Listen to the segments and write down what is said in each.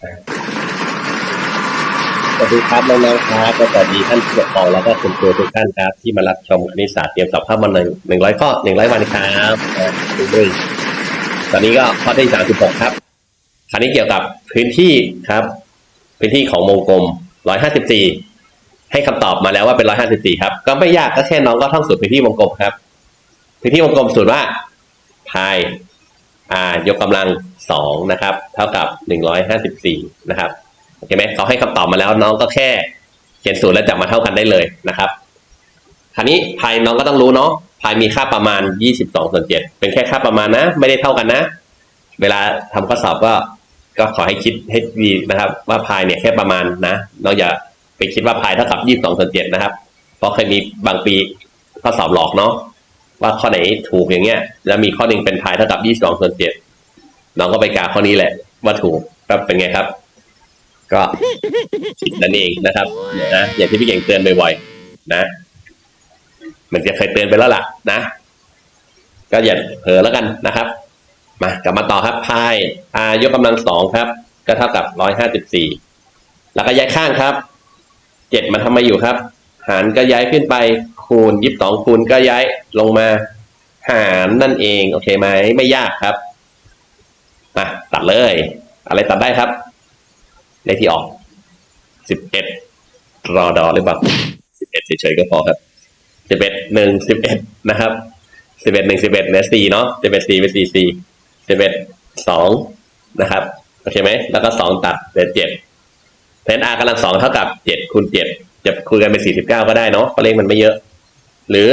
สวัสดีครับน้องๆครับสวัสดีท่านผู้ปกครองแล้วก็คุณครูทุกท่านครับ ที่มารับชมคณิตศาสตร์เตรียมสอบภาพมาหนึ่งหนึ่งร้อยข้อหนึ่งร้อยวันครับด้วยตอนนี้ก็ข้อที่สามสิบหกครับคราวนี้เกี่ยวกับพื้นที่ครับ พื้นที่ของวงกลมร้อยห้าสิบสี่ให้คำตอบมาแล้วว่าเป็นร้อยห้าสิบสี่ครับ ก็ไม่ยากก็แค่น้องก็ท่องสูตรพื้นที่วงกลมครับ พื้นที่วงกลมสูตรว่าพาย r ยกกำลังสองนะครับ เท่ากับหนึ่งร้อยห้าสิบสี่นะครับโอเคไหมเขาให้คำตอบมาแล้วน้องก็แค่เขียนสูตรแล้วจับมาเท่ากันได้เลยนะครับคราวนี้พายน้องก็ต้องรู้เนาะพายมีค่าประมาณ22ส่วน7เป็นแค่ค่าประมาณนะ ไม่ได้เท่ากันนะ เวลาทำข้อสอบก็ก็ขอให้คิดให้ดีนะครับ ว่าพายเนี่ยแค่ประมาณนะน้องอย่าไปคิดว่าพายเท่ากับ22ส่วน7นะครับ เพราะเคยมีบางปีข้อสอบหลอกเนาะ ว่าข้อไหนถูกอย่างเงี้ย แล้วมีข้อหนึ่งเป็นพายเท่ากับ22ส่วน7น้องก็ไปกาข้อนี้แหละ ว่าถูกก็เป็นไงครับ ก็ผิดนั่นเองนะครับนะอย่างที่พี่เก่งเตือนบ่อยๆนะมันจะเคยเตือนไปแล้วล่ะนะ ก็อย่าเผลอแล้วกันนะครับมากลับมาต่อครับพายอายกกำลังสองครับ ก็เท่ากับร้อยห้าสิบสี่แล้วก็ย้ายข้างครับเจ็ดมันทำมอยู่ครับ หารก็ย้ายขึ้นไป คูณยี่สิบสองคูณก็ย้ายลงมาหารนั่นเอง โอเคไหมไม่ยากครับมาตัดเลย อะไรตัดได้ครับเลขที่ออกสิบเอ็ดรอดอหรือเปล่าสิบเอ็ดเฉยๆก็พอครับสิบเอ็ดหนึ่งสิบเอ็ดนะครับสิบเอ็ดหนึ่งสิบเอ็ดเหลือสี่เนาะสิบเอ็ดสี่เป็นสี่สี่สิบเอ็ดสองนะครับโอเคไหมแล้วก็สองตัดเหลือเจ็ดเพนอากำลังสองเท่ากับเจ็ดคูณเจ็ดจะคูณกันเป็นสี่สิบเก้าก็ได้เนาะเพราะเลขมันไม่เยอะ หรือ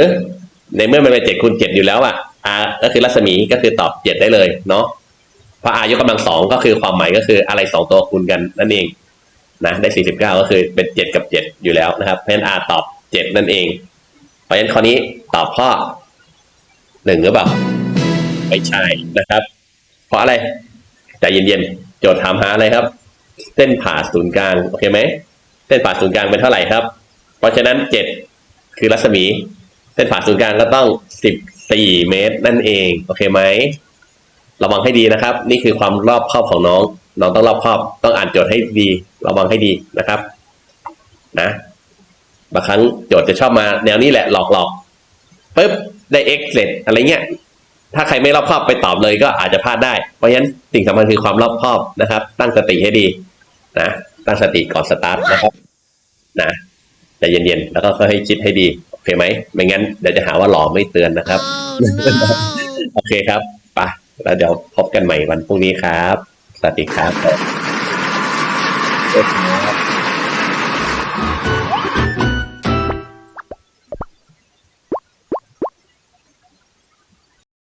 ในเมื่อมันเป็นเจ็ดคูณเจ็ดอยู่แล้วอะ r ก็คือรัศมีก็คือตอบเจ็ดได้เลยเนาะเพราะ r ยกกำลังสองก็คือความหมายก็คืออะไรสองตัวคูณกันนั่นเองนะได้สี่สิบเก้าก็คือเป็นเจ็ดกับเจ็ดอยู่แล้วนะครับ เพราะฉะนั้น r ตอบเจ็ดนั่นเอง เพราะฉะนั้นข้อนี้ตอบข้อหนึ่งหรือเปล่าไม่ใช่นะครับ เพราะอะไรใจเย็นๆโจทย์ถามหาอะไรครับ เส้นผ่าศูนย์กลางโอเคไหมเส้นผ่าศูนย์กลางเป็นเท่าไหร่ครับ เพราะฉะนั้นเจ็ดคือรัศมี เส้นผ่าศูนย์กลางก็ต้องสิบสี่เมตรนั่นเอง โอเคไหมระวังให้ดีนะครับ นี่คือความรอบครอบของน้อง น้องต้องรอบครอบ ต้องอ่านโจทย์ให้ดี ระวังให้ดีนะครับ นะบางครั้งโจทย์จะชอบมาแนวนี้แหละหลอกหลอกปุ๊บได้ x เสร็จอะไรเงี้ย ถ้าใครไม่รอบครอบไปตอบเลยก็อาจจะพลาดได้ เพราะฉะนั้นสิ่งสำคัญคือความรอบครอบนะครับ ตั้งสติให้ดี นะตั้งสติก่อนสตาร์ทนะครับ นะใจเย็นๆแล้วก็ค่อยๆคิดให้ดี เคไหมไม่งั้นเดี๋ยวจะหาว่าหลอไม่เตือนนะครับ โอเคครับไปแล้วเดี๋ยวพบกันใหม่วันพรุ่งนี้ครับ สวัสดีครับ